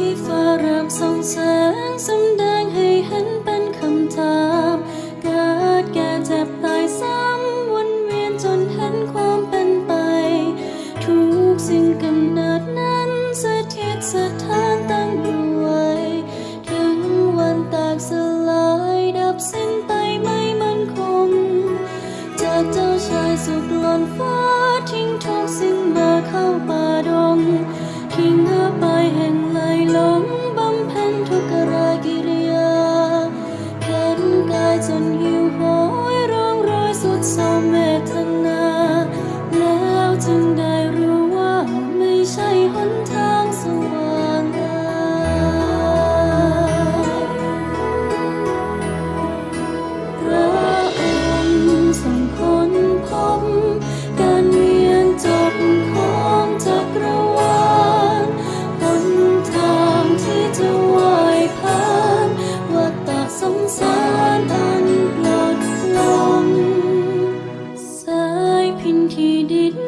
ที่ฟ้ารามส่องแสงสำแดงให้เห็นเป็นคำถามเกิดแก่เจ็บตายซ้ำวนเวียนจนเห็นความเป็นไป ทุกสิ่งกำเนิดนั้นสถิตสถานตั้งอยู่ไว้ถึงวันแตกสลายดับสิ้นไปไม่มั่นคง จากเจ้าชายสุขหล่นฟ้าทิ้งทุกสิ่งมาเข้าไป sans mettre พินที่ดิน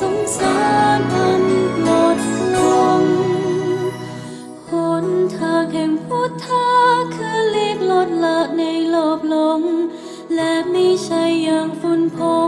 สงสารพันหมดลงหนทางแห่งพุทธาคือลีกลดละในโลภลง และไม่ใช่อย่างฝุ่นพง